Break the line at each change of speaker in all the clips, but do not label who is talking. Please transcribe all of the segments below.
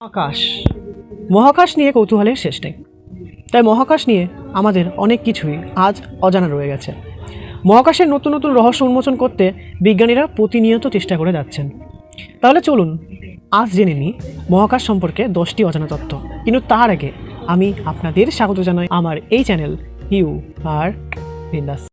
আকাশ মহাকাশ নিয়ে কৌতূহলের শেষ নেই। তাই মহাকাশ নিয়ে আমাদের অনেক কিছুই আজ অজানা রয়ে গেছে। মহাকাশের নতুন নতুন রহস্য উন্মোচন করতে বিজ্ঞানীরা প্রতিনিয়ত চেষ্টা করে যাচ্ছেন। তাহলে চলুন, আজ জেনে নিই মহাকাশ সম্পর্কে দশটি অজানা তথ্য। কিন্তু তার আগে আমি আপনাদের স্বাগত জানাই আমার এই চ্যানেল ইউ আর বিন্দাস।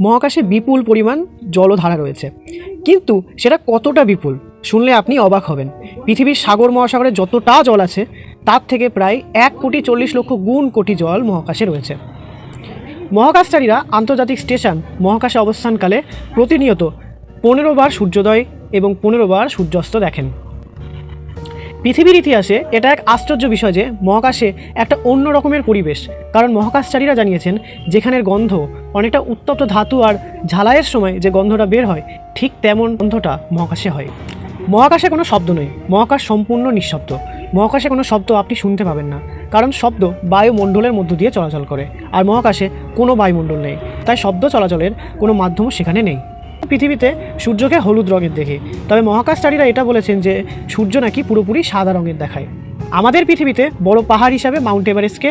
মহাকাশে বিপুল পরিমাণ জলধারা রয়েছে। কিন্তু সেটা কতটা বিপুল, শুনলে আপনি অবাক হবেন। পৃথিবীর সাগর মহাসাগরে যতটা জল আছে, তার থেকে প্রায় এক কোটি চল্লিশ লক্ষ গুণ কোটি জল মহাকাশে রয়েছে। মহাকাশচারীরা আন্তর্জাতিক স্টেশন মহাকাশে অবস্থানকালে প্রতিনিয়ত পনেরো বার সূর্যোদয় এবং পনেরো বার সূর্যাস্ত দেখেন। পৃথিবীর ইতিহাসে এটা এক আশ্চর্য বিষয় যে মহাকাশে একটা অন্য রকমের পরিবেশ। কারণ মহাকাশচারীরা জানিয়েছেন, যেখানের গন্ধ অনেকটা উত্তপ্ত ধাতু আর ঝালাইয়ের সময় যে গন্ধটা বের হয়, ঠিক তেমন গন্ধটা মহাকাশে হয়। মহাকাশে কোনো শব্দ নেই মহাকাশ সম্পূর্ণ নিঃশব্দ। মহাকাশে কোনো শব্দ আপনি শুনতে পাবেন না। কারণ শব্দ বায়ুমণ্ডলের মধ্য দিয়ে চলাচল করে। আর মহাকাশে কোনো বায়ুমণ্ডল নেই। তাই শব্দ চলাচলের কোনো মাধ্যমও সেখানে নেই। পৃথিবীতে সূর্যকে হলুদ রঙের দেখে। তবে মহাকাশচারীরা এটা বলেছেন যে সূর্য নাকি পুরোপুরি সাদা রঙের দেখায়। আমাদের পৃথিবীতে বড় পাহাড় হিসাবে মাউন্ট এভারেস্টকে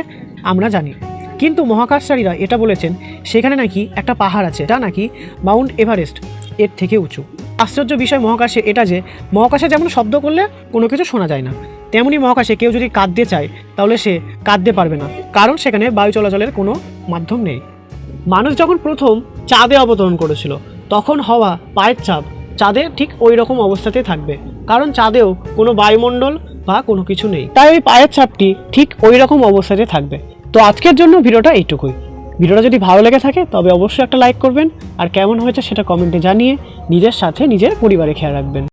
আমরা জানি। কিন্তু মহাকাশচারীরা এটা বলেছেন, সেখানে নাকি একটা পাহাড় আছে যা নাকি মাউন্ট এভারেস্ট, এর থেকে উঁচু। আশ্চর্য বিষয় মহাকাশে এটা যে, মহাকাশে যেমন শব্দ করলে কোনো কিছু শোনা যায় না, তেমনি মহাকাশে কেউ যদি কাঁদতে চায়, তাহলে সে কাঁদতে পারবে না, কারণ সেখানে বায়ু চলাচলের কোনো মাধ্যম নেই। মানুষ যখন প্রথম চাঁদে অবতরণ করেছিল তখন হওয়া পায়ের চাপ চাঁদে ঠিক ওই রকম অবস্থাতে থাকবে। কারণ চাঁদেও কোনো বায়ুমণ্ডল বা কোনো কিছু নেই। তাই ওই পায়ের চাপটি ঠিক ওই রকম অবস্থাতে থাকবে। তো আজকের জন্য ভিডিওটা এইটুকুই। ভিডিওটা যদি ভালো লেগে থাকে, তবে অবশ্যই একটা লাইক করবেন। আর কেমন হয়েছে সেটা কমেন্টে জানিয়ে নিজের সাথে নিজের পরিবারে খেয়াল রাখবেন।